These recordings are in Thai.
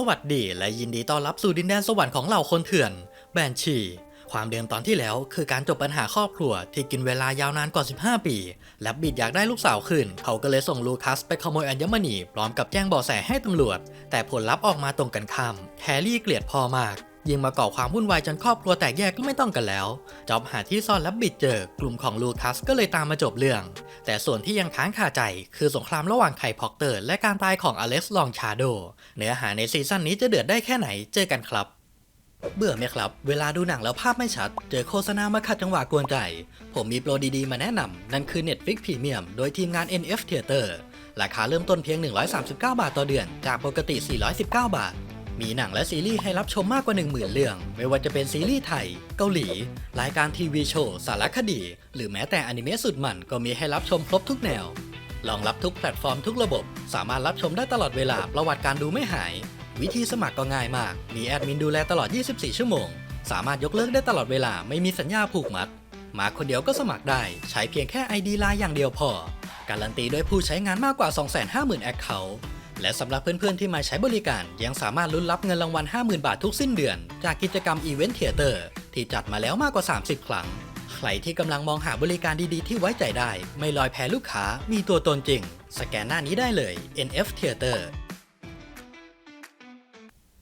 สวัสดีและยินดีต้อนรับสู่ดินแดนสวรรค์ของเหล่าคนเถื่อน แบนชี ความเดิมตอนที่แล้วคือการจบปัญหาครอบครัวที่กินเวลายาวนานกว่า 15 ปี และบิดอยากได้ลูกสาวขึ้น เขาก็เลยส่งลูคัสไปขโมยอัญมณีพร้อมกับแจ้งเบาะแสให้ตำรวจ แต่ผลลัพธ์ออกมาตรงกันข้ามแครี่เกลียดพ่อมาก ยิ่งมาก่อความวุ่นวายจนครอบครัวแตกแยกก็ไม่ต้องกันแล้ว จอบหาที่ซ่อนและบิดเจอกลุ่มของลูคัสก็เลยตามมาจบเรื่อง แต่ส่วนที่ยังค้างคาใจคือสงครามระหว่างไคพ็อกเตอร์ และการตายของอเล็กซ์ลองชาโด เนื้อหาในซีซั่นนี้จะเดือดได้แค่ไหนเจอกันครับเบื่อไหมครับ เวลาดูหนังแล้วภาพไม่ชัด เจอโฆษณามาขัดจังหวะกวนใจ ผมมีโปรดีๆ มาแนะนำ นั่นคือ Netflix Premium โดยทีมงาน NF Theater ราคาเริ่มต้นเพียง 139 บาทต่อเดือน จากปกติ 419 บาท มีหนังและซีรีส์ให้รับชมมากกว่า 10,000 เรื่อง ไม่ว่าจะเป็นซีรีส์ไทย เกาหลี รายการทีวีโชว์ สารคดี หรือแม้แต่อนิเมะสุดมันก็มีให้รับชมครบทุกแนว รองรับทุกแพลตฟอร์มทุกระบบ สามารถรับชมได้ตลอดเวลาประวัติการดูไม่หาย วิธีสมัครก็ง่ายมาก มีแอดมินดูแลตลอด 24 ชั่วโมง สามารถยกเลิกได้ตลอดเวลาไม่มีสัญญาผูกมัด มาคนเดียวก็สมัครได้ ใช้เพียงแค่ ID ไลน์อย่างเดียวพอ การันตีด้วยผู้ใช้งานมากกว่า 250,000 แอคเคาท์ และสำหรับเพื่อนๆที่มาใช้บริการ ยังสามารถลุ้นรับเงินรางวัล 50,000 บาททุกสิ้นเดือน จากกิจกรรมอีเวนต์เทเตอร์ที่จัดมาแล้วมากกว่า 30 ครั้ง ใครที่กำลังมองหาบริการดีๆ ที่ไว้ใจได้ ไม่ลอยแพ้ลูกค้า มีตัวตนจริง สแกนหน้านี้ได้เลย NF Theater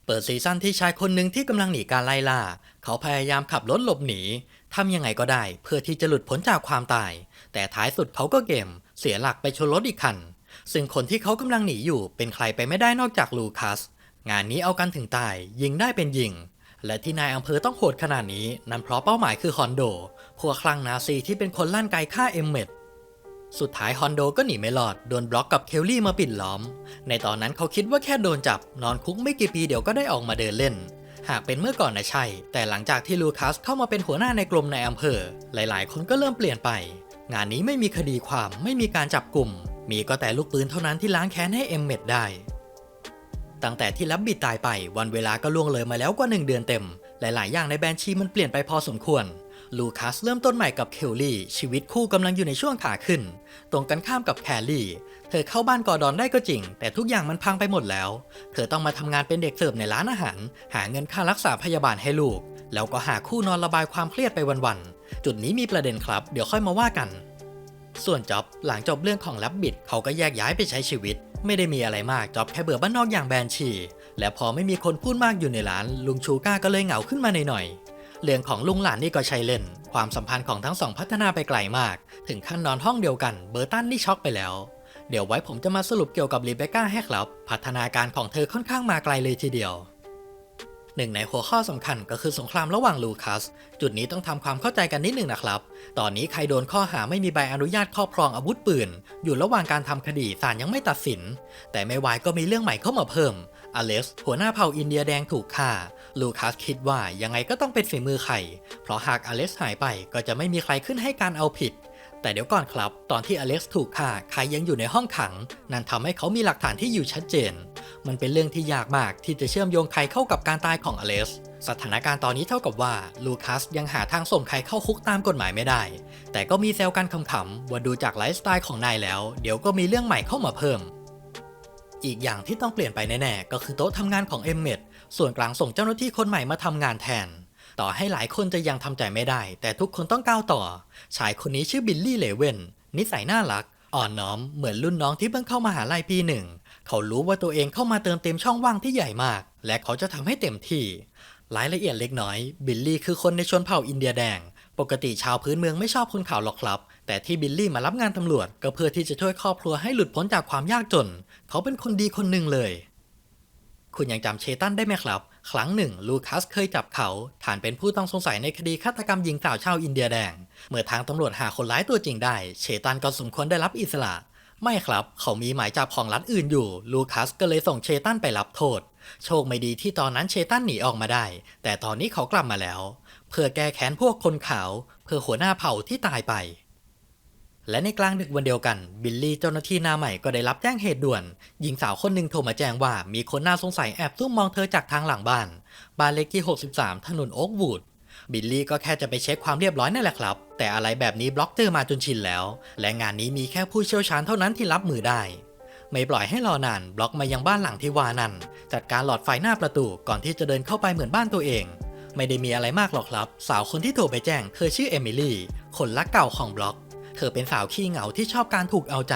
เปิดซีซั่นที่ชายคนหนึ่งที่กำลังหนีการไล่ล่า เขาพยายามขับรถหลบหนีทำยังไงก็ได้ เพื่อที่จะหลุดพ้นจากความตาย แต่ท้ายสุดเขาก็เกม เสียหลักไปชนรถอีกคัน ซึ่งคนที่เขากำลังหนีอยู่เป็นใครไปไม่ได้นอกจากลูคัส งานนี้เอากันถึงตาย ยิงได้เป็นยิง และที่นายอำเภอต้องโหดขนาดนี้นั่นเพราะเป้าหมายคือฮอนโด พวกคลั่งนาซีที่เป็นคนลั่นไกฆ่าเอมเมดสุดท้ายฮอนโดก็หนีไม่รอด โดนบล็อกกับเคลลี่มาปิดล้อม ในตอนนั้นเขาคิดว่าแค่โดนจับ นอนคุกไม่กี่ปีเดี๋ยวก็ได้ออกมาเดินเล่น หากเป็นเมื่อก่อนนะใช่ แต่หลังจากที่ลูคัสเข้ามาเป็นหัวหน้าในกรมในอำเภอ หลาย ๆ คนก็เริ่มเปลี่ยนไป งานนี้ไม่มีคดีความไม่มีการจับกลุ่ม มีก็แต่ลูกปืนเท่านั้นที่ล้างแค้นให้เอ็มเมดได้ ตั้งแต่ที่ลับบิดตายไปวันเวลาก็ล่วงเลยมาแล้วกว่าหนึ่งเดือนเต็ม หลาย ๆ อย่างในแบนชีมันเปลี่ยนไปพอสมควร ลูคัสเริ่มต้นใหม่กับเคลลี่ ชีวิตคู่กำลังอยู่ในช่วงขาขึ้น ตรงกันข้ามกับแคลรี่ เธอเข้าบ้านกอดอนได้ก็จริง แต่ทุกอย่างมันพังไปหมดแล้ว เธอต้องมาทำงานเป็นเด็กเสิร์ฟในร้านอาหาร หาเงินค่ารักษาพยาบาลให้ลูก แล้วก็หาคู่นอนระบายความเครียดไปวัน ๆ จุดนี้มีประเด็นครับ เดี๋ยวค่อยมาว่ากัน ส่วนจ็อบหลังจบเรื่องของลับบิดเขาก็แยกย้ายไปใช้ชีวิต ไม่ได้มีอะไรมากจ็อบแค่เบื่อบ้านนอกอย่างแบนชี และพอไม่มีคนพูดมากอยู่ในร้าน ลุงชูก้าก็เลยเหงาขึ้นมาหน่อยๆเรื่องของลุงหลานนี่ก็ใช้เล่น ความสัมพันธ์ของทั้งสองพัฒนาไปไกลมาก ถึงขั้นนอนห้องเดียวกันเบอร์ตันนี่ช็อกไปแล้ว เดี๋ยวไว้ผมจะมาสรุปเกี่ยวกับรีเบคก้าให้ครับ พัฒนาการของเธอค่อนข้างมาไกลเลยทีเดียว หนึ่งในหัวข้อสำคัญก็คือสงครามระหว่างลูคัส จุดนี้ต้องทำความเข้าใจกันนิดหนึ่งนะครับ ตอนนี้ใครโดนข้อหาไม่มีใบอนุญาตครอบครองอาวุธปืน อยู่ระหว่างการทำคดีศาลยังไม่ตัดสิน แต่ไม่วายก็มีเรื่องใหม่เข้ามาเพิ่มอเล็กซ์หัวหน้าเผ่าอินเดียแดงถูกฆ่า ลูคัสคิดว่ายังไงก็ต้องเป็นฝีมือใคร เพราะหากอเล็กซ์หายไปก็จะไม่มีใครขึ้นให้การเอาผิด แต่เดี๋ยวก่อนครับ ตอนที่อเล็กซ์ถูกฆ่าใครยังอยู่ในห้องขัง นั่นทำให้เขามีหลักฐานที่อยู่ชัดเจน มันเป็นเรื่องที่ยากมากที่จะเชื่อมโยงใครเข้ากับการตายของอเล็กซ์สถานการณ์ตอนนี้เท่ากับว่าลูคัสยังหาทางส่งใครเข้าคุกตามกฎหมายไม่ได้ แต่ก็มีแซวกันขำๆว่าดูจากไลฟ์สไตล์ของนายแล้ว เดี๋ยวก็มีเรื่องใหม่เข้ามาเพิ่ม อีกอย่างที่ต้องเปลี่ยนไปแน่ๆก็คือโต๊ะทำงานของเอมเมดส่วนกลางส่งเจ้าหน้าที่คนใหม่มาทำงานแทน ต่อให้หลายคนจะยังทำใจไม่ได้ แต่ทุกคนต้องก้าวต่อ ชายคนนี้ชื่อบิลลี่เลเวนนิสัยน่ารัก อ่อนน้อมเหมือนรุ่นน้องที่เพิ่งเข้ามาหาลัยปีหนึ่ง เขารู้ว่าตัวเองเข้ามาเติมเต็มช่องว่างที่ใหญ่มาก และเขาจะทำให้เต็มที่รายละเอียดเล็กน้อย บิลลี่คือคนในชนเผ่าอินเดียแดง ปกติชาวพื้นเมืองไม่ชอบคนข่าวหรอกครับ แต่ที่บิลลี่มารับงานตำรวจ ก็เพื่อที่จะช่วยครอบครัวให้หลุดพ้นจากความยากจน เขาเป็นคนดีคนหนึ่งเลย คุณยังจำเชตันได้ไหมครับ ครั้งหนึ่ง ลูคัสเคยจับเขาฐานเป็นผู้ต้องสงสัยในคดีฆาตกรรมหญิงสาวชาวอินเดียแดง เมื่อทางตำรวจหาคนร้ายตัวจริงได้ เชตันก็สมควรได้รับอิสระ ไม่ครับ เขามีหมายจับของรัฐอื่นอยู่ ลูคัสก็เลยส่งเชตันไปรับโทษ โชคไม่ดีที่ตอนนั้นเชตันหนีออกมาได้ แต่ตอนนี้เขากลับมาแล้ว เพื่อแก้แค้นพวกคนขาว เพื่อหัวหน้าเผ่าที่ตายไป และในกลางดึกวันเดียวกัน บิลลี่เจ้าหน้าที่หน้าใหม่ก็ได้รับแจ้งเหตุด่วน หญิงสาวคนหนึ่งโทรมาแจ้งว่ามีคนน่าสงสัยแอบซุ่มมองเธอจากทางหลังบ้าน บ้านเลขที่ 63 ถนนโอ๊กวูด บิลลี่ก็แค่จะไปเช็คความเรียบร้อยนั่นแหละครับ แต่อะไรแบบนี้บล็อกเจอมาจนชินแล้ว และงานนี้มีแค่ผู้เชี่ยวชาญเท่านั้นที่รับมือได้ ไม่ปล่อยให้รอนานบล็อกมายังบ้านหลังที่วานั่นจัดการหลอดไฟหน้าประตูก่อนที่จะเดินเข้าไปเหมือนบ้านตัวเอง ไม่ได้มีอะไรมากหรอกครับ สาวคนที่โทรไปแจ้งเธอชื่อเอมิลี่คนรักเก่าของบล็อกเธอเป็นสาวขี้เหงาที่ชอบการถูกเอาใจ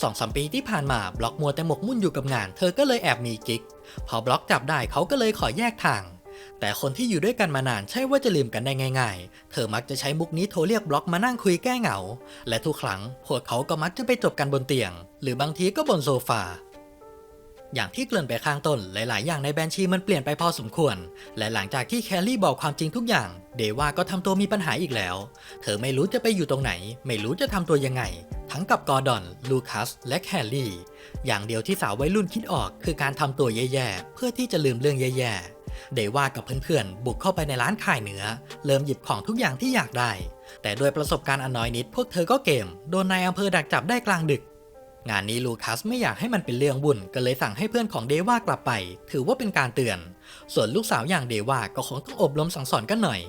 สองสามปีที่ผ่านมาบล็อกมัวแต่หมกมุ่นอยู่กับงาน เธอก็เลยแอบมีกิ๊ก พอบล็อกจับได้เขาก็เลยขอแยกทาง แต่คนที่อยู่ด้วยกันมานานใช่ว่าจะลืมกันได้ง่าย ๆ เธอมักจะใช้มุกนี้โทรเรียกบล็อกมานั่งคุยแก้เหงา และทุกครั้งพวกเขาก็มักจะไปจบกันบนเตียง หรือบางทีก็บนโซฟาอย่างที่เกริ่นไปข้างต้นหลาย ๆ อย่างในแบนชีมันเปลี่ยนไปพอสมควร และหลังจากที่แคลรี่บอกความจริงทุกอย่าง เดว่าก็ทำตัวมีปัญหาอีกแล้ว เธอไม่รู้จะไปอยู่ตรงไหน ไม่รู้จะทำตัวยังไง ทั้งกับกอร์ดอน ลูคัส และแคลรี่ อย่างเดียวที่สาววัยรุ่นคิดออกคือการทำตัวแย่ ๆ เพื่อที่จะลืมเรื่องแย่ ๆ เดว่ากับเพื่อนๆ บุกเข้าไปในร้านขายเนื้อ เริ่มหยิบของทุกอย่างที่อยากได้ แต่ด้วยประสบการณ์อันน้อยนิด พวกเธอก็เกม โดนนายอำเภอดักจับได้กลางดึก งานนี้ลูคัสไม่อยากให้มันเป็นเรื่องบุญก็เลยสั่งให้เพื่อนของเดว่ากลับไป ถือว่าเป็นการเตือน ส่วนลูกสาวอย่างเดว่าก็คงต้องอบรมสั่งสอนกันหน่อย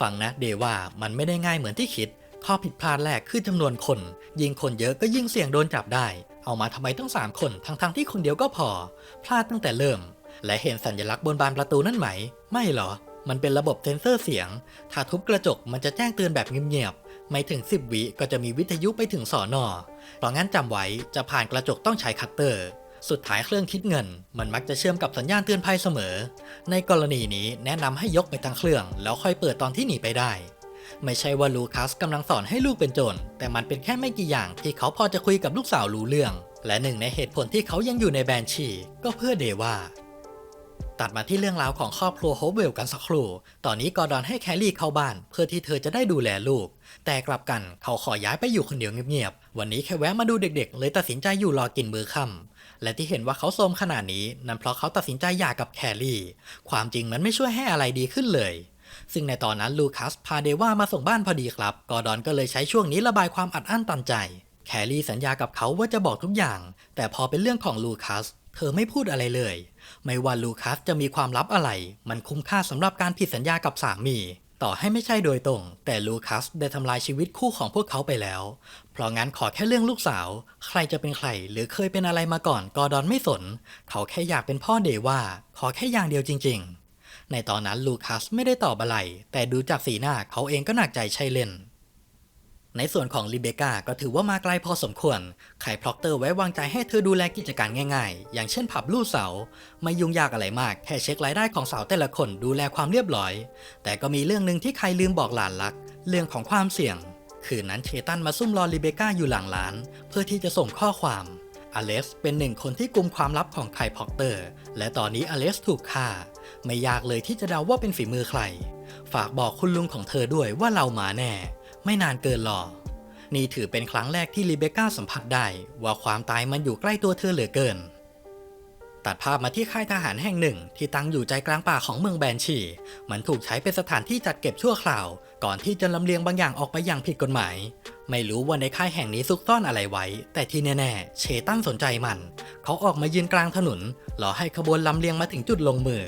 ฟังนะเดว่ามันไม่ได้ง่ายเหมือนที่คิด ข้อผิดพลาดแรกคือจำนวนคน ยิ่งคนเยอะก็ยิ่งเสี่ยงโดนจับได้ เอามาทำไมต้องสามคนทั้งๆที่คนเดียวก็พอ พลาดตั้งแต่เริ่ม และเห็นสัญลักษณ์บนบานประตูนั่นไหม ไม่หรอ มันเป็นระบบเซ็นเซอร์เสียง ถ้าทุบกระจกมันจะแจ้งเตือนแบบเงียบๆ ไม่ถึง 10 วิก็จะมีวิทยุไปถึงสอนอเพราะงั้นจำไว้จะผ่านกระจกต้องใช้คัตเตอร์ สุดท้ายเครื่องคิดเงิน มันมักจะเชื่อมกับสัญญาณเตือนภัยเสมอ ในกรณีนี้แนะนำให้ยกไปทั้งเครื่อง แล้วค่อยเปิดตอนที่หนีไปได้ไม่ใช่ว่าลูคัสกำลังสอนให้ลูกเป็นโจร แต่มันเป็นแค่ไม่กี่อย่างที่เขาพอจะคุยกับลูกสาวรู้เรื่อง และหนึ่งในเหตุผลที่เขายังอยู่ในแบนชี ก็เพื่อเดว่า ตัดมาที่เรื่องราวของครอบครัวโฮปเวลกันสักครู่ ตอนนี้กอร์ดอนให้แคลรี่เข้าบ้าน เพื่อที่เธอจะได้ดูแลลูก แต่กลับกันเขาขอย้ายไปอยู่คนเดียวเงียบๆ วันนี้แค่แวะมาดูเด็กๆ เลยตัดสินใจอยู่รอกินมื้อค่ำและที่เห็นว่าเขาโทมขนาดนี้ นั่นเพราะเขาตัดสินใจหย่ากับแคลรี่ ความจริงมันไม่ช่วยให้อะไรดีขึ้นเลย ซึ่งในตอนนั้นลูคัสพาเดว่ามาส่งบ้านพอดีครับ กอร์ดอนก็เลยใช้ช่วงนี้ระบายความอัดอั้นตันใจ แคลรี่สัญญากับเขาว่าจะบอกทุกอย่าง แต่พอเป็นเรื่องของลูคัส เธอไม่พูดอะไรเลย ไม่ว่าลูคัสจะมีความลับอะไร มันคุ้มค่าสำหรับการผิดสัญญากับสามี ต่อให้ไม่ใช่โดยตรง แต่ลูคัสได้ทำลายชีวิตคู่ของพวกเขาไปแล้ว เพราะงั้นขอแค่เรื่องลูกสาว ใครจะเป็นใครหรือเคยเป็นอะไรมาก่อนกอดอนไม่สน เขาแค่อยากเป็นพ่อเดว่า ขอแค่อย่างเดียวจริง ๆ ในตอนนั้นลูคัสไม่ได้ตอบอะไร แต่ดูจากสีหน้าเขาเองก็หนักใจใช่เล่น ในส่วนของลิเบกาก็ถือว่ามาไกลพอสมควร ไข่พล็อกเตอร์ไว้วางใจให้เธอดูแลกิจการง่ายๆ อย่างเช่นผับลู่เสา ไม่ยุ่งยากอะไรมาก แค่เช็ครายได้ของสาวแต่ละคนดูแลความเรียบร้อย แต่ก็มีเรื่องหนึ่งที่ใครลืมบอกหลานรัก เรื่องของความเสี่ยง คืนนั้นเชตันมาซุ่มรอลิเบกาอยู่หลังร้าน เพื่อที่จะส่งข้อความ อเล็กซ์เป็นหนึ่งคนที่กุมความลับของไคลพอกเตอร์ และตอนนี้อเล็กซ์ถูกฆ่า ไม่ยากเลยที่จะเดาว่าเป็นฝีมือใคร ฝากบอกคุณลุงของเธอด้วยว่าเรามาแน่ ไม่นานเกินรอ นี่ถือเป็นครั้งแรกที่ลิเบก้าสัมผัสได้ว่าความตายมันอยู่ใกล้ตัวเธอเหลือเกิน ตัดภาพมาที่ค่ายทหารแห่งหนึ่ง ที่ตั้งอยู่ใจกลางป่าของเมืองแบนชี มันถูกใช้เป็นสถานที่จัดเก็บชั่วคราว ก่อนที่จะลำเลียงบางอย่างออกไปอย่างผิดกฎหมาย ไม่รู้ว่าในค่ายแห่งนี้ซุกซ่อนอะไรไว้ แต่ที่แน่ๆ เชตันสนใจมัน เขาออกมายืนกลางถนนรอให้ขบวนลำเลียงมาถึงจุดลงมือ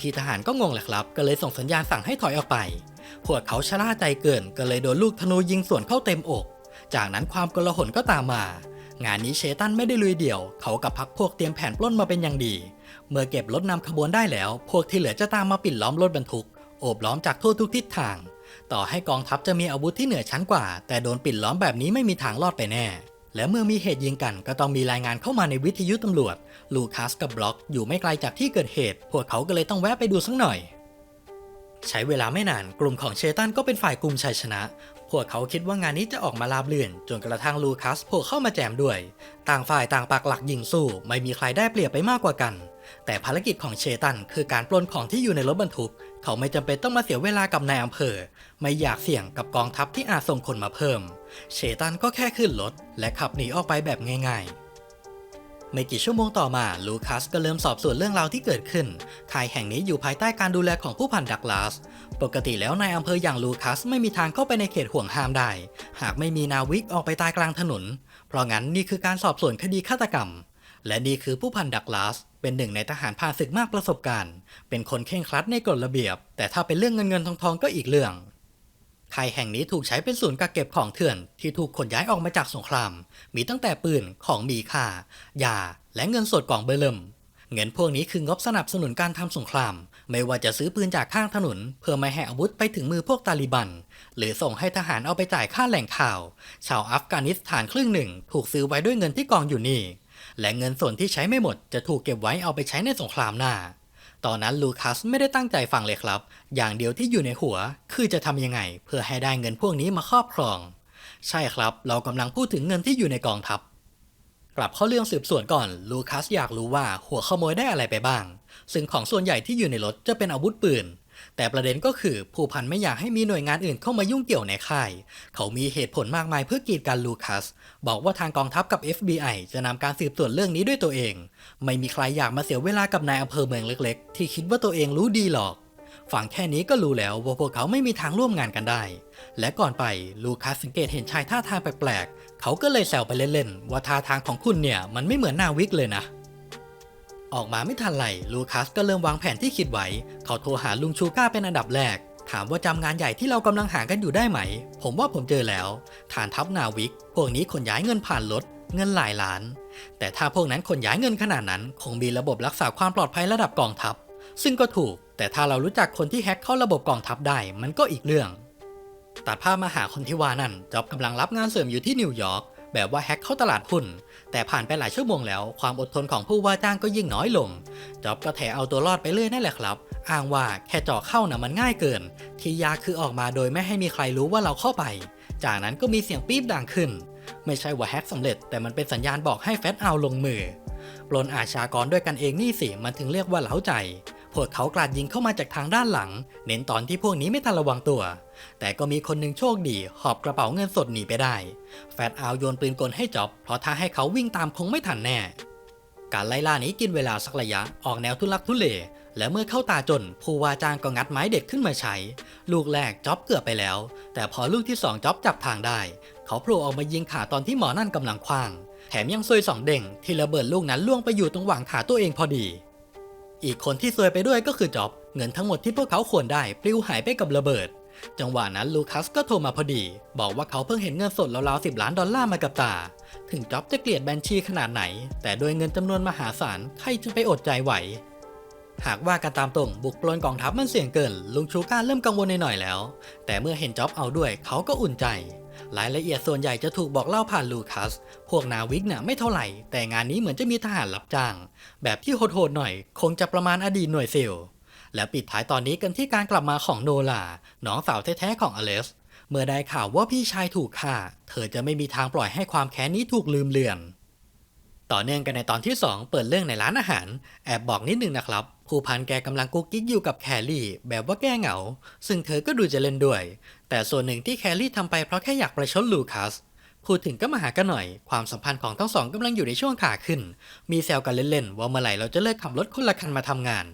พี่ๆทหารก็งงแหละครับ ก็เลยส่งสัญญาณสั่งให้ถอยออกไป พวกเขาชะล่าใจเกินก็เลยโดนลูกธนูยิงสวนเข้าเต็มอก จากนั้นความกลหนก็ตามมา งานนี้เชตันไม่ได้ลุยเดี่ยว เขากับพักพวกเตรียมแผนปล้นมาเป็นอย่างดี เมื่อเก็บรถนำขบวนได้แล้ว พวกที่เหลือจะตามมาปิดล้อมรถบรรทุก โอบล้อมจากทั่วทุกทิศทาง ต่อให้กองทัพจะมีอาวุธที่เหนือชั้นกว่า แต่โดนปิดล้อมแบบนี้ไม่มีทางรอดไปแน่และเมื่อมีเหตุยิงกันก็ต้องมีรายงานเข้ามาในวิทยุตำรวจ ลูคัสกับบล็อกอยู่ไม่ไกลจากที่เกิดเหตุ พวกเขาก็เลยต้องแวะไปดูสักหน่อย ใช้เวลาไม่นานกลุ่มของเชตันก็เป็นฝ่ายกลุ่มชัยชนะ พวกเขาคิดว่างานนี้จะออกมาราบเลื่อนจนกระทั่งลูคัสโผล่เข้ามาแจมด้วย ต่างฝ่ายต่างปักหลักยิงสู้ ไม่มีใครได้เปรียบไปมากกว่ากัน แต่ภารกิจของเชตันคือการปล้นของที่อยู่ในรถบรรทุก เขาไม่จำเป็นต้องมาเสียเวลากับนายอำเภอ ไม่อยากเสี่ยงกับกองทัพที่อาจส่งคนมาเพิ่ม เชตันก็แค่ขึ้นรถและขับหนีออกไปแบบง่ายๆ ไม่กี่ชั่วโมงต่อมาลูคัสก็เริ่มสอบสวนเรื่องราวที่เกิดขึ้นค่ายแห่งนี้อยู่ภายใต้การดูแลของผู้พันดักลาส ปกติแล้วนายอำเภออย่างลูคัสไม่มีทางเข้าไปในเขตห่วงห้ามได้ หากไม่มีนาวิกออกไปตายกลางถนน เพราะงั้นนี่คือการสอบสวนคดีฆาตกรรม และนี่คือผู้พันดักลาส เป็นหนึ่งในทหารผ่านศึกมากประสบการณ์ เป็นคนเคร่งครัดในกฎระเบียบ แต่ถ้าเป็นเรื่องเงินเงินทองทองก็อีกเรื่อง ค่ายแห่งนี้ถูกใช้เป็นศูนย์กักเก็บของเถื่อนที่ถูกขนย้ายออกมาจากสงคราม มีตั้งแต่ปืนของมีค่ายา และเงินสดกล่องเบอร์เริ่มเงินพวกนี้คืองบสนับสนุนการทำสงคราม ไม่ว่าจะซื้อปืนจากข้างถนน เพื่อไม่ให้อาวุธไปถึงมือพวกตาลิบัน หรือส่งให้ทหารเอาไปจ่ายค่าแหล่งข่าว ชาวอัฟกานิสถานครึ่งหนึ่ง ถูกซื้อไว้ด้วยเงินที่กองอยู่นี่ และเงินส่วนที่ใช้ไม่หมดจะถูกเก็บไว้เอาไปใช้ในสงครามหน้า ตอนนั้นลูคัสไม่ได้ตั้งใจฟังเลยครับ อย่างเดียวที่อยู่ในหัวคือจะทำยังไง เพื่อให้ได้เงินพวกนี้มาครอบครอง ใช่ครับ เรากำลังพูดถึงเงินที่อยู่ในกองทัพ กลับเข้าเรื่องสืบสวนก่อน ลูคัสอยากรู้ว่าหัวขโมยได้อะไรไปบ้าง ซึ่งของส่วนใหญ่ที่อยู่ในรถจะเป็นอาวุธปืน แต่ประเด็นก็คือผู้พันไม่อยากให้มีหน่วยงานอื่นเข้ามายุ่งเกี่ยวในค่าย เขามีเหตุผลมากมายเพื่อกีดกันลูคัส บอกว่าทางกองทัพกับ FBI จะนำการสืบสวนเรื่องนี้ด้วยตัวเอง ไม่มีใครอยากมาเสียเวลากับนายอำเภอเมืองเล็กๆ ที่คิดว่าตัวเองรู้ดีหรอกฟังแค่นี้ก็รู้แล้วว่าพวกเขาไม่มีทางร่วมงานกันได้ และก่อนไปลูคัสสังเกตเห็นชายท่าทางแปลกๆ เขาก็เลยแซวไปเล่นๆ ว่าท่าทางของคุณเนี่ยมันไม่เหมือนนาวิกเลยนะ ออกมาไม่ทันไรลูคัสก็เริ่มวางแผนที่คิดไว้ เขาโทรหาลุงชูก้าเป็นอันดับแรก ถามว่าจำงานใหญ่ที่เรากำลังหากันอยู่ได้ไหม ผมว่าผมเจอแล้ว ฐานทัพนาวิก พวกนี้ขนย้ายเงินผ่านรถเงินหลายล้าน แต่ถ้าพวกนั้นขนย้ายเงินขนาดนั้น คงมีระบบรักษาความปลอดภัยระดับกองทัพ ซึ่งก็ถูก แต่ถ้าเรารู้จักคนที่แฮ็กเข้าระบบกองทัพได้ มันก็อีกเรื่อง ตัดภาพมาหาคนที่ว่านั่นจ็อบกำลังรับงานเสริมอยู่ที่นิวยอร์กแบบว่าแฮ็กเข้าตลาดหุ้น แต่ผ่านไปหลายชั่วโมงแล้ว ความอดทนของผู้ว่าจ้างก็ยิ่งน้อยลงจ็อบก็แถเอาตัวรอดไปเรื่อยนั่นแหละครับ อ้างว่าแค่เจาะเข้านะ่ะมันง่ายเกิน ที่ยากคือออกมาโดยไม่ให้มีใครรู้ว่าเราเข้าไป จากนั้นก็มีเสียงปี๊บดังขึ้น ไม่ใช่ว่าแฮกสำเร็จ แต่มันเป็นสัญญาณบอกให้แฟตเอาลงมือปลนอาชากรด้วยกันเองนี่สิมันถึงเรียกว่าเหลาใจ พวกเขากราดยิงเข้ามาจากทางด้านหลัง เน้นตอนที่พวกนี้ไม่ทันระวังตัว แต่ก็มีคนหนึ่งโชคดี หอบกระเป๋าเงินสดหนีไปได้ แฟตเอาโยนปืนกลให้จ็อบ เพราะถ้าให้เขาวิ่งตามคงไม่ทันแน่ การไล่ล่านี้กินเวลาสักระยะออกแนวทุลักทุเล และเมื่อเข้าตาจน ผู้ว่าจ้างก็งัดไม้เด็ดขึ้นมาใช้ ลูกแรกจ็อบเกือบไปแล้ว แต่พอลูกที่สองจ็อบจับทางได้ เขาโผล่ออกมายิงขาตอนที่หมอนั่นกำลังคว้าง แถมยังซวยสองเด้งที่ระเบิดลูกนั้นล่วงไปอยู่ตรงหว่างขาตัวเองพอดี อีกคนที่ซวยไปด้วยก็คือจ็อบ เงินทั้งหมดที่พวกเขาควรได้ปลิวหายไปกับระเบิด จังหวะนั้นลูคัสก็โทรมาพอดี บอกว่าเขาเพิ่งเห็นเงินสดราวๆ10ล้านดอลลาร์มากับตา ถึงจ็อบจะเกลียดแบนชีขนาดไหน แต่ด้วยเงินจำนวนมหาศาลใครจะไปอดใจไหวหากว่ากันตามตรงบุกปล้นกองทัพมันเสี่ยงเกิน ลุงชูก้าเริ่มกังวลหน่อยๆแล้ว แต่เมื่อเห็นจ็อบเอาด้วยเขาก็อุ่นใจ รายละเอียดส่วนใหญ่จะถูกบอกเล่าผ่านลูคัส พวกนาวิกน่ะไม่เท่าไหร่ แต่งานนี้เหมือนจะมีทหารรับจ้าง แบบที่โหดๆหน่อย คงจะประมาณอดีตหน่วยซิลและปิดท้ายตอนนี้กันที่การกลับมาของโนลาน้องสาวแท้ๆของอเลส เมื่อได้ข่าวว่าพี่ชายถูกฆ่า เธอจะไม่มีทางปล่อยให้ความแค้นนี้ถูกลืมเลือน ต่อเนื่องกันในตอนที่ 2 เปิดเรื่องในร้านอาหาร แอบบอกนิดนึงนะครับผู้พันแกกำลังกุ๊กกิ๊กอยู่กับแคลรี่ แบบว่าแก้เหงา ซึ่งเธอก็ดูจะเล่นด้วย แต่ส่วนหนึ่งที่แคลรี่ทำไปเพราะแค่อยากประชดลูคัสพูดถึงก็มาหากันหน่อย ความสัมพันธ์ของทั้งสองกำลังอยู่ในช่วงขาขึ้น มีแซวกันเล่นๆ ว่าเมื่อไหร่เราจะเลิกขับรถคนละคันมาทำงาน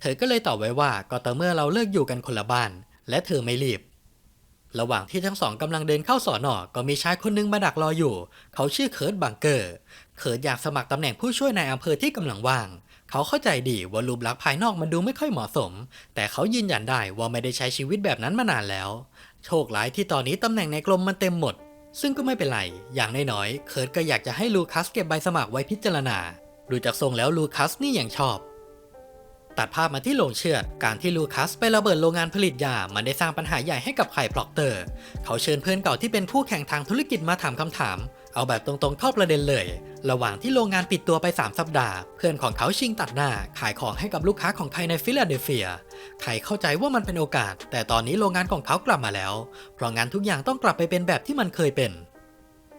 เธอก็เลยตอบไว้ว่าก็ต่อเมื่อเราเลิกอยู่กันคนละบ้าน และเธอไม่รีบ ระหว่างที่ทั้งสองกำลังเดินเข้าสอนอก็มีชายคนหนึงมาดักรออยู่ เขาชื่อเคิร์ตบังเกอร์ เคิร์ตอยากสมัครตำแหน่งผู้ช่วยในายอำเภอที่กำลังว่าง เขาเข้าใจดีว่ารูปลักษณ์ภายนอกมันดูไม่ค่อยเหมาะสม แต่เขายืนยันได้ว่าไม่ได้ใช้ชีวิตแบบนั้นมานานแล้ว โชคหลายที่ตอนนี้ตำแหน่งในกรมมันเต็มหมด ซึ่งก็ไม่เป็นไร อย่างน้อยๆเคิร์ดก็อยากจะให้ลูคัสเก็บใบสมัครไว้พิจารณา ดูจากทรงแล้วลูคัสนี่อย่างชอบ ตัดภาพมาที่โรงเชือด การที่ลูคัสไประเบิดโรงงานผลิตยา มันได้สร้างปัญหาใหญ่ให้กับไข่พลอกเตอร์ เขาเชิญเพื่อนเก่าที่เป็นคู่แข่งทางธุรกิจมาถามคำถาม เอาแบบตรงๆเข้าประเด็นเลย ระหว่างที่โรงงานปิดตัวไป 3 สัปดาห์ เพื่อนของเขาชิงตัดหน้า ขายของให้กับลูกค้าของใครในฟิลาเดลเฟียใครเข้าใจว่ามันเป็นโอกาส แต่ตอนนี้โรงงานของเขากลับมาแล้ว เพราะงานทุกอย่างต้องกลับไปเป็นแบบที่มันเคยเป็น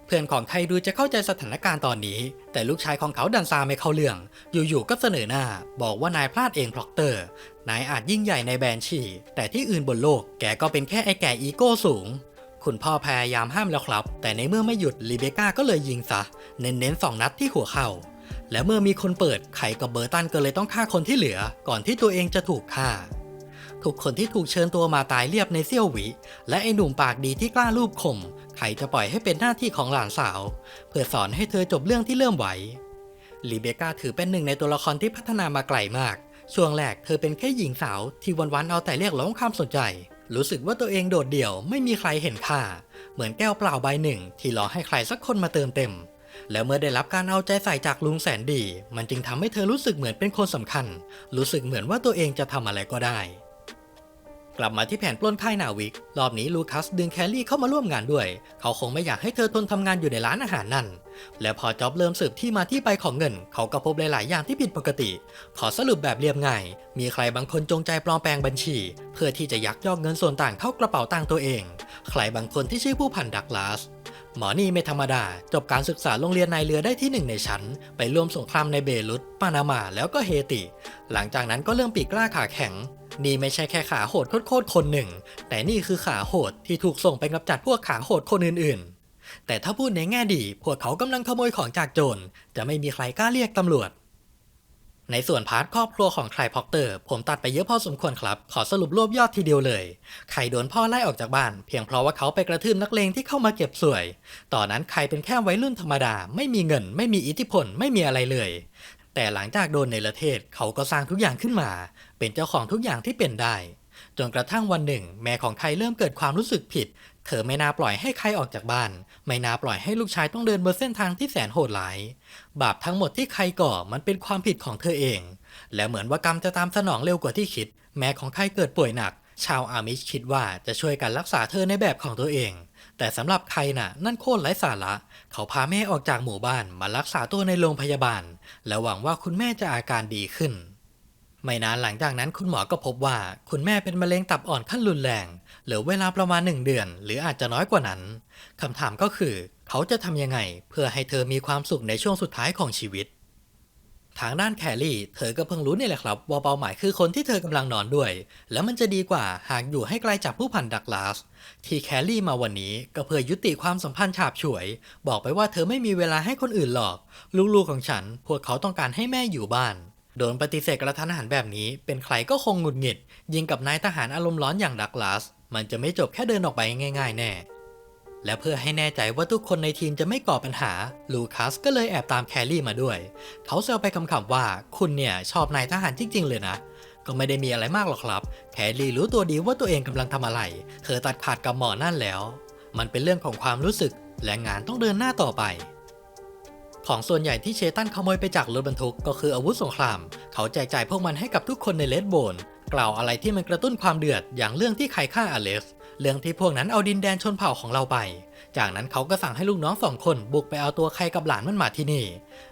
เพื่อนของใครดูจะเข้าใจสถานการณ์ตอนนี้ แต่ลูกชายของเขาดันซาไม่เข้าเรื่อง อยู่ๆก็เสนอหน้า บอกว่านายพลาดเองพล็อกเตอร์ นายอาจยิ่งใหญ่ในแบนชี แต่ที่อื่นบนโลกแกก็เป็นแค่ไอ้แก่อีโก้สูง คุณพ่อพยายามห้ามแล้วครับ แต่ในเมื่อไม่หยุดลีเบก้าก็เลยยิงซะ เน้นๆสองนัดที่หัวเข่าและเมื่อมีคนเปิดไข่กับเบอร์ตันก็เลยต้องฆ่าคนที่เหลือ ก่อนที่ตัวเองจะถูกฆ่า ทุกคนที่ถูกเชิญตัวมาตายเรียบในเสี้ยวหวิและไอ้หนุ่มปากดีที่กล้ารูปข่มใครจะปล่อยให้เป็นหน้าที่ของหลานสาว เพื่อสอนให้เธอจบเรื่องที่เริ่มไหวลีเบกาถือเป็นหนึ่งในตัวละครที่พัฒนามาไกลมาก ช่วงแรกเธอเป็นแค่หญิงสาวที่วันๆเอาแต่เรียกร้องความสนใจ รู้สึกว่าตัวเองโดดเดี่ยวไม่มีใครเห็นค่า เหมือนแก้วเปล่าใบหนึ่ง ที่รอให้ใครสักคนมาเติมเต็ม แล้วเมื่อได้รับการเอาใจใส่จากลุงแสนดี มันจึงทำให้เธอรู้สึกเหมือนเป็นคนสำคัญ รู้สึกเหมือนว่าตัวเองจะทำอะไรก็ได้ กลับมาที่แผนปล้นค่ายนาวิก รอบนี้ลูคัสดึงแคลรี่เข้ามาร่วมงานด้วย เขาคงไม่อยากให้เธอทนทำงานอยู่ในร้านอาหารนั่น และพอจ็อบเริ่มสืบที่มาที่ไปของเงิน เขาก็พบหลาย ๆ อย่างที่ผิดปกติ ขอสรุปแบบเรียบง่าย มีใครบางคนจงใจปลอมแปลงบัญชี เพื่อที่จะยักยอกเงินส่วนต่างเข้ากระเป๋าตังค์ตัวเอง ใครบางคนที่ชื่อผู้พันดักลาสหมอนี่ไม่ธรรมดา จบการศึกษาโรงเรียนนายเรือได้ที่หนึ่งในชั้น ไปร่วมสงครามในเบรุตปานามาแล้วก็เฮติ หลังจากนั้นก็เริ่มปีกกล้าขาแข็ง นี่ไม่ใช่แค่ขาโหดโคตรคนหนึ่ง แต่นี่คือขาโหดที่ถูกส่งไปกำจัดพวกขาโหดคนอื่นๆ แต่ถ้าพูดในแง่ดี พวกเขากำลังขโมยของจากโจร จะไม่มีใครกล้าเรียกตำรวจ ในส่วนพาร์ทครอบครัวของไคลพ็อกเตอร์ ผมตัดไปเยอะพอสมควรครับ ขอสรุปรวบยอดทีเดียวเลยใครโดนพ่อไล่ออกจากบ้าน เพียงเพราะว่าเขาไปกระทืบนักเลงที่เข้ามาเก็บสวย ต่อนนั้นใครเป็นแค่วัยรุ่นธรรมดา ไม่มีเงิน ไม่มีอิทธิพล ไม่มีอะไรเลย แต่หลังจากโดนในประเทศเขาก็สร้างทุกอย่างขึ้นมา เป็นเจ้าของทุกอย่างที่เป็นได้ จนกระทั่งวันหนึ่ง แม่ของใครเริ่มเกิดความรู้สึกผิด เธอไม่น่าปล่อยให้ใครออกจากบ้าน ไม่น่าปล่อยให้ลูกชายต้องเดินบนเส้นทางที่แสนโหดร้าย บาปทั้งหมดที่ใครก่อมันเป็นความผิดของเธอเอง และเหมือนว่ากรรมจะตามสนองเร็วกว่าที่คิด แม่ของใครเกิดป่วยหนัก ชาวอามิชคิดว่าจะช่วยกันรักษาเธอในแบบของตัวเอง แต่สำหรับใครน่ะ นั่นโคตรไร้สาระ เขาพาแม่ออกจากหมู่บ้านมารักษาตัวในโรงพยาบาล และหวังว่าคุณแม่จะอาการดีขึ้น ไม่นานหลังจากนั้นคุณหมอก็พบว่า คุณแม่เป็นมะเร็งตับอ่อนขั้นรุนแรงเหลือเวลาประมาณหนึ่งเดือน หรืออาจจะน้อยกว่านั้นคำถามก็คือ เขาจะทำยังไง เพื่อให้เธอมีความสุขในช่วงสุดท้ายของชีวิต ทางด้านแคลรี่ เธอก็เพิ่งรู้นี่แหละครับ ว่าเป้าหมายคือคนที่เธอกำลังนอนด้วย แล้วมันจะดีกว่าหากอยู่ให้ไกลจากผู้พันดักลาส ที่แคลรี่มาวันนี้ก็เพื่อยุติความสัมพันธ์ฉาบฉวย บอกไปว่าเธอไม่มีเวลาให้คนอื่นหรอก ลูกๆของฉัน พวกเขาต้องการให้แม่อยู่บ้าน โดนปฏิเสธกระทันหันแบบนี้ เป็นใครก็คงหงุดหงิด ยิงกับนายทหารอารมณ์ร้อนอย่างดักลาส มันจะไม่จบแค่เดินออกไปง่าย ๆ แน่ และเพื่อให้แน่ใจว่าทุกคนในทีมจะไม่ก่อปัญหา ลูคัสก็เลยแอบตามแคลรี่มาด้วย เขาแซวไปคำๆว่าคุณเนี่ยชอบนายทหารจริง ๆ เลยนะ ก็ไม่ได้มีอะไรมากหรอกครับ แคลรี่รู้ตัวดีว่าตัวเองกำลังทำอะไร เธอตัดขาดกับหมอนั่นแล้ว มันเป็นเรื่องของความรู้สึก และงานต้องเดินหน้าต่อไปของส่วนใหญ่ที่เชตันขโมยไปจากรถบรรทุกก็คืออาวุธสงคราม เขาแจกจ่ายพวกมันให้กับทุกคนในเลดโบน กล่าวอะไรที่มันกระตุ้นความเดือดอย่างเรื่องที่ใครฆ่าอเล็กซ์ เรื่องที่พวกนั้นเอาดินแดนชนเผ่าของเราไป จากนั้นเขาก็สั่งให้ลูกน้องสองคนบุกไปเอาตัวใครกับหลานมันมาที่นี่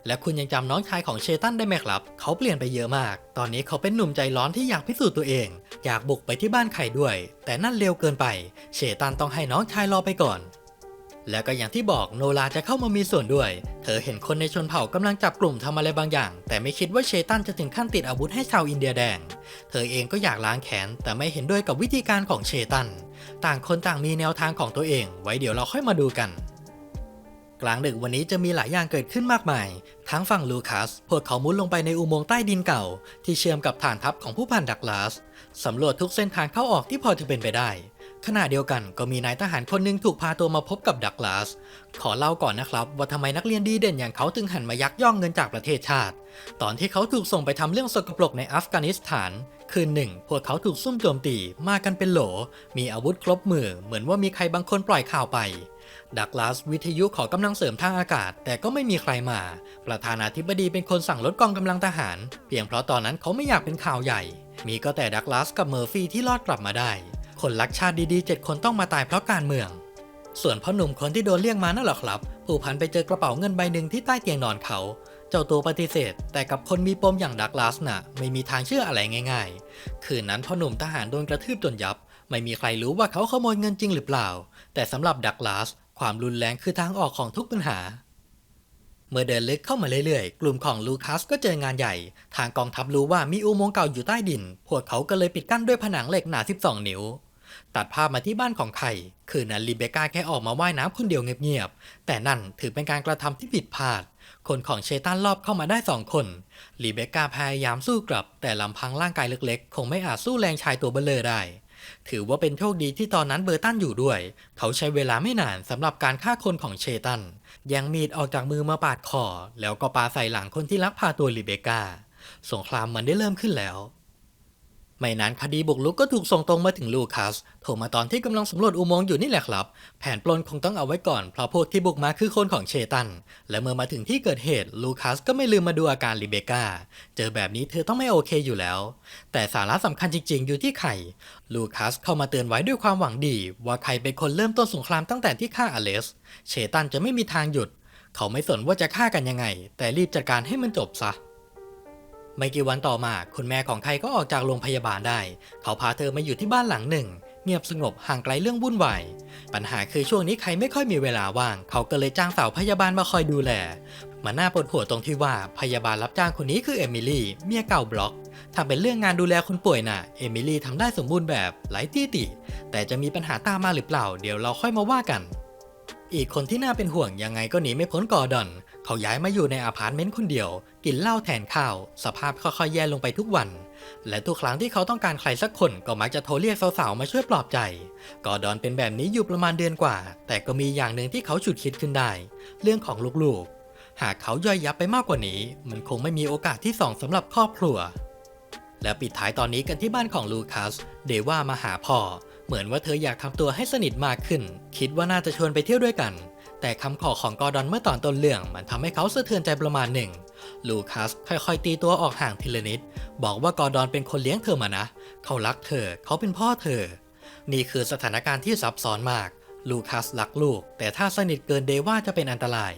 และคุณยังจำน้องชายของเชตันได้ไหมครับ เขาเปลี่ยนไปเยอะมาก ตอนนี้เขาเป็นหนุ่มใจร้อนที่อยากพิสูจน์ตัวเอง อยากบุกไปที่บ้านใครด้วย แต่นั่นเร็วเกินไป เชตันต้องให้น้องชายรอไปก่อน แล้วก็อย่างที่บอกโนลาจะเข้ามามีส่วนด้วย เธอเห็นคนในชนเผ่ากำลังจับกลุ่มทำอะไรบางอย่าง แต่ไม่คิดว่าเชตันจะถึงขั้นติดอาวุธให้ชาวอินเดียแดง เธอเองก็อยากล้างแค้นแต่ไม่เห็นด้วยกับวิธีการของเชตัน ต่างคนต่างมีแนวทางของตัวเอง ไว้เดี๋ยวเราค่อยมาดูกันกลางดึกวันนี้จะมีหลายอย่างเกิดขึ้นมากมาย ทั้งฝั่งลูคัส พวกเขามุดลงไปในอุโมงค์ใต้ดินเก่า ที่เชื่อมกับฐานทัพของผู้พันดักลาส สำรวจทุกเส้นทางเข้าออกที่พอจะเป็นไปได้ ขณะเดียวกันก็มีนายทหารคนหนึ่งถูกพาตัวมาพบกับดักลาส ขอเล่าก่อนนะครับ ว่าทำไมนักเรียนดีเด่นอย่างเขาถึงหันมายักย่องเงินจากประเทศชาติ ตอนที่เขาถูกส่งไปทำเรื่องสกปรกในอัฟกานิสถาน คืนหนึ่ง พวกเขาถูกซุ่มโจมตีมากันเป็นโหล มีอาวุธครบมือ เหมือนว่ามีใครบางคนปล่อยข่าวไป ดักลาสวิทยุขอกำลังเสริมทางอากาศ แต่ก็ไม่มีใครมา ประธานาธิบดีเป็นคนสั่งลดกองกำลังทหาร เพียงเพราะตอนนั้นเขาไม่อยากเป็นข่าวใหญ่ มีก็แต่ดักลาสกับเมอร์ฟี่ที่รอดกลับมาได้ คนรักชาติดีๆเจ็ดคนต้องมาตายเพราะการเมือง ส่วนพ่อหนุ่มคนที่โดนเรียกมานั่นหรอครับ ผู้พันไปเจอกระเป๋าเงินใบหนึ่งที่ใต้เตียงนอนเขา เจ้าตัวปฏิเสธ แต่กับคนมีปมอย่างดักลาสน่ะไม่มีทางเชื่ออะไรง่าย ๆ คืนนั้นพ่อหนุ่มทหารโดนกระทืบจนยับ ไม่มีใครรู้ว่าเขาขโมยเงินจริงหรือเปล่า แต่สำหรับดักลาสความรุนแรงคือทางออกของทุกปัญหาเมื่อเดินลึกเข้ามาเรื่อยๆ กลุ่มของลูคัสก็เจองานใหญ่ ทางกองทัพรู้ว่ามีอุโมงค์เก่าอยู่ใต้ดิน พวกเขาก็เลยปิดกั้นด้วยผนังเหล็กหนา 12 นิ้ว ตัดภาพมาที่บ้านของไข่คืนนั้นลีเบก้าแค่ออกมาว่ายน้ำคนเดียวเงียบๆ แต่นั่นถือเป็นการกระทำที่ผิดพลาด คนของเชตันรอบเข้ามาได้สองคนลีเบก้าพยายามสู้กลับ แต่ลำพังร่างกายเล็กๆ คงไม่อาจสู้แรงชายตัวเบลเลอร์ได้ ถือว่าเป็นโชคดีที่ตอนนั้นเบอร์ตันอยู่ด้วย เขาใช้เวลาไม่นานสำหรับการฆ่าคนของเชตันแย่งมีดออกจากมือมาปาดคอแล้วก็ปาใส่หลังคนที่ลักพาตัวลีเบก้าสงครามมันได้เริ่มขึ้นแล้ว ไม่นานคดีบุกรุกก็ถูกส่งตรงมาถึงลูคัสโทรมาตอนที่กำลังสำรวจอุโมงค์อยู่นี่แหละครับ แผนปล้นคงต้องเอาไว้ก่อนเพราะพวกที่บุกมาคือคนของเชตัน และเมื่อมาถึงที่เกิดเหตุลูคัสก็ไม่ลืมมาดูอาการลิเบกาเจอแบบนี้เธอต้องไม่โอเคอยู่แล้ว แต่สาระสำคัญจริง ๆ อยู่ที่ไข่ลูคัสเข้ามาเตือนไว้ด้วยความหวังดี ว่าใครเป็นคนเริ่มต้นสงครามตั้งแต่ที่ฆ่าอเลส เชตันจะไม่มีทางหยุด เขาไม่สนว่าจะฆ่ากันยังไง แต่รีบจัดการให้มันจบซะ ไม่กี่วันต่อมาคุณแม่ของไคก็ออกจากโรงพยาบาลได้ เขาพาเธอมาอยู่ที่บ้านหลังหนึ่ง เงียบสงบห่างไกลเรื่องวุ่นวายปัญหาคือช่วงนี้ไคไม่ค่อยมีเวลาว่าง เขาก็เลยจ้างสาวพยาบาลมาคอยดูแลมันน่าปวดหัวตรงที่ว่าพยาบาลรับจ้างคนนี้คือเอมิลี่เมียเก่าบล็อกทำเป็นเรื่องงานดูแลคนป่วยน่ะเอมิลี่ทำได้สมบูรณ์แบบไร้ที่ติ แต่จะมีปัญหาตามมาหรือเปล่า เดี๋ยวเราค่อยมาว่ากัน อีกคนที่น่าเป็นห่วงยังไงก็หนีไม่พ้นกอร์ดอน เขาย้ายมาอยู่ในอพาร์ตเมนต์คนเดียว กินเหล้าแทนข้าว สภาพค่อยๆแย่ลงไปทุกวัน และทุกครั้งที่เขาต้องการใครสักคนก็มักจะโทรเรียกสาวๆมาช่วยปลอบใจ กอดอนเป็นแบบนี้อยู่ประมาณเดือนกว่า แต่ก็มีอย่างหนึ่งที่เขาฉุดคิดขึ้นได้ เรื่องของลูกๆ หากเขาย่อยยับไปมากกว่านี้ มันคงไม่มีโอกาสที่สองสำหรับครอบครัว และปิดท้ายตอนนี้กันที่บ้านของลูคัส เดว่ามาหาพ่อ เหมือนว่าเธออยากทำตัวให้สนิทมากขึ้น คิดว่าน่าจะชวนไปเที่ยวด้วยกัน แต่คำขอของกอร์ดอนเมื่อตอนต้นเรื่องมันทำให้เขาสะเทือนใจประมาณหนึ่ง ลูคัสค่อยๆ ตีตัวออกห่างทีละนิด บอกว่ากอร์ดอนเป็นคนเลี้ยงเธอมานะ เขารักเธอ เขาเป็นพ่อเธอ นี่คือสถานการณ์ที่ซับซ้อนมาก ลูคัสรักลูก แต่ถ้าสนิทเกินเดว่าจะเป็นอันตราย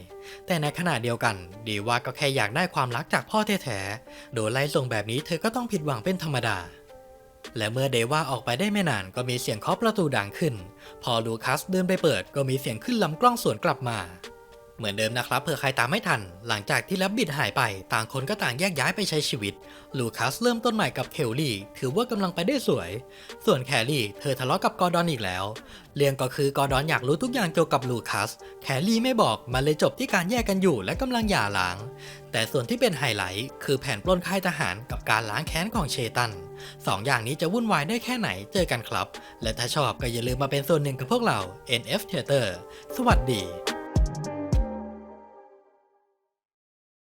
แต่ในขณะเดียวกัน เดว่าก็แค่อยากได้ความรักจากพ่อแท้ๆ โดนไล่ส่งแบบนี้เธอก็ต้องผิดหวังเป็นธรรมดา และเมื่อเดว่าออกไปได้ไม่นานก็มีเสียงเคาะประตูดังขึ้น พอลูคัสเดินไปเปิดก็มีเสียงขึ้นลำกล้องสวนกลับมา เหมือนเดิมนะครับเผื่อใครตามไม่ทัน หลังจากที่แลบบิดหายไป ต่างคนก็ต่างแยกย้ายไปใช้ชีวิต ลูคัสเริ่มต้นใหม่กับเคลลี่ถือว่ากำลังไปได้สวย ส่วนแคลรี่เธอทะเลาะกับกอร์ดอนอีกแล้ว เรื่องก็คือกอร์ดอนอยากรู้ทุกอย่างเกี่ยวกับลูคัส แคลรี่ไม่บอกมันเลยจบที่การแยกกันอยู่และกำลังหย่าร้าง แต่ส่วนที่เป็นไฮไลท์คือแผนปล้นค่ายทหารกับการล้างแค้นของเชตันสองอย่างนี้จะวุ่นวายได้แค่ไหนเจอกันครับ และถ้าชอบก็อย่าลืมมาเป็นส่วนหนึ่งกับพวกเรา NF Theater สวัสดี